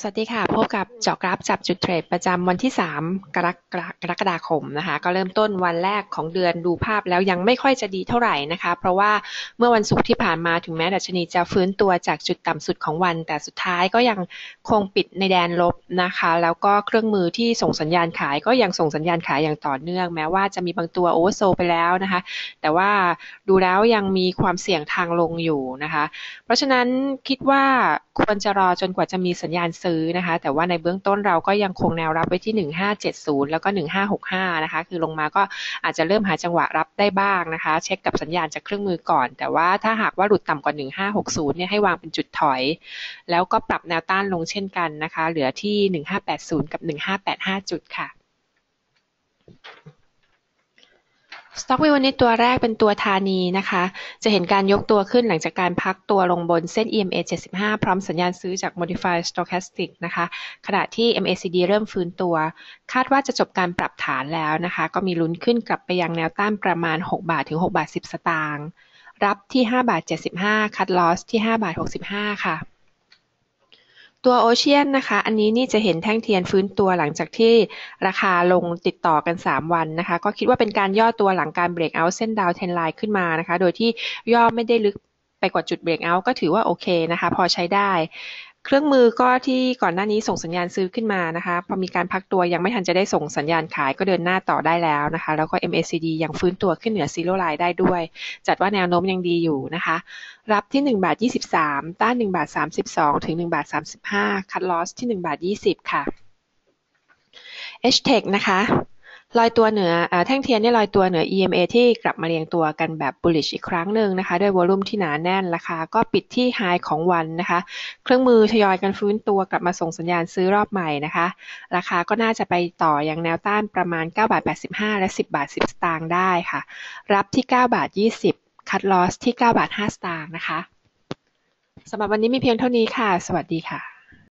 สวัสดีค่ะ พบกับเจาะกราฟจับจุดเทรดประจำวันที่ 3 กรกกรกฎาคมนะคะ ก็เริ่มต้นวันแรกของเดือนดูภาพแล้วยังไม่ค่อยจะดีเท่าไหร่นะคะ เพราะว่าเมื่อวันศุกร์ที่ผ่านมาถึงแม้ดัชนีจะฟื้นตัวจากจุดต่ำสุดของวัน แต่สุดท้ายก็ยังคงปิดในแดนลบนะคะ แล้วก็เครื่องมือที่ส่งสัญญาณขายก็ยังส่งสัญญาณขายอย่างต่อเนื่อง แม้ว่าจะมีบางตัวโอเวอร์โซไปแล้วนะคะ แต่ว่าดูแล้วยังมีความเสี่ยงทางลงอยู่นะคะ เพราะฉะนั้นคิดว่าควรจะรอจนกว่าจะมีสัญญาณซื้อนะคะ แต่ว่าในเบื้องต้นเราก็ยังคงแนวรับไว้ที่ 1570 แล้วก็ 1565 นะคะ คือลงมาก็อาจจะเริ่มหาจังหวะรับได้บ้างนะคะ เช็คกับสัญญาณจากเครื่องมือก่อน แต่ว่าถ้าหากว่าหลุดต่ำกว่า 1560 เนี่ยให้วางเป็นจุดถอย แล้วก็ปรับแนวต้านลงเช่นกันนะคะ เหลือที่ 1580 กับ 1585 จุดค่ะ สต็อกวิววันนี้ตัวแรกเป็นตัวธานีนะคะ จะเห็นการยกตัวขึ้นหลังจากการพักตัวลงบนเส้น EMA 75 พร้อมสัญญาณซื้อจาก Modified Stochastic นะคะ ขณะที่ MACD เริ่มฟื้นตัว คาดว่าจะจบการปรับฐานแล้วนะคะ ก็มีลุ้นขึ้นกลับไปยังแนวต้านประมาณ 6 บาทถึง 6 บาท 10 สตางค์ รับที่ 5 บาท 75 คัดลอสที่ 5 บาท 65 ค่ะ ตัวโอเชียนนะคะ อันนี้นี่จะเห็นแท่งเทียนฟื้นตัวหลังจากที่ราคาลงติดต่อกัน 3 วันนะคะ ก็คิดว่าเป็นการย่อตัวหลังการเบรกเอาเส้นดาวเทนไลน์ขึ้นมานะคะ โดยที่ย่อไม่ได้ลึกไปกว่าจุดเบรกเอาก็ถือว่าโอเคนะคะ พอใช้ได้ เครื่องมือก็ที่ก่อนหน้านี้ส่งสัญญาณซื้อขึ้นมานะคะพอมีการพักตัวยังไม่ทันจะได้ส่งสัญญาณขายก็เดินหน้าต่อได้แล้วนะคะ แล้วก็ MACD ยังฟื้นตัวขึ้นเหนือซีโร่ไลน์ได้ด้วย จัดว่าแนวโน้มยังดีอยู่นะคะ รับที่1บาท23 ต้าน1บาท32 ถึง1บาท35 คัดลอสที่1บาท20 ค่ะ HTech นะคะ ลอยตัวเหนือแท่งเทียนนี่ลอยตัวเหนือ EMA ที่กลับมาเรียงตัวกันแบบ bullish อีกครั้งหนึ่งนะคะด้วยวอลุ่มที่หนาแน่นราคาก็ปิดที่ high ของวันนะคะ เครื่องมือทยอยกันฟื้นตัวกลับมาส่งสัญญาณซื้อรอบใหม่นะคะ ราคาก็น่าจะไปต่ออยังแนวต้านประมาณ9บาท85 และ 10บาท10 สตางค์ได้ค่ะ รับที่9บาท20 คัดลอสที่9บาท5สตางค์นะคะสำหรับวันนี้มีเพียงเท่านี้ค่ะ สวัสดีค่ะ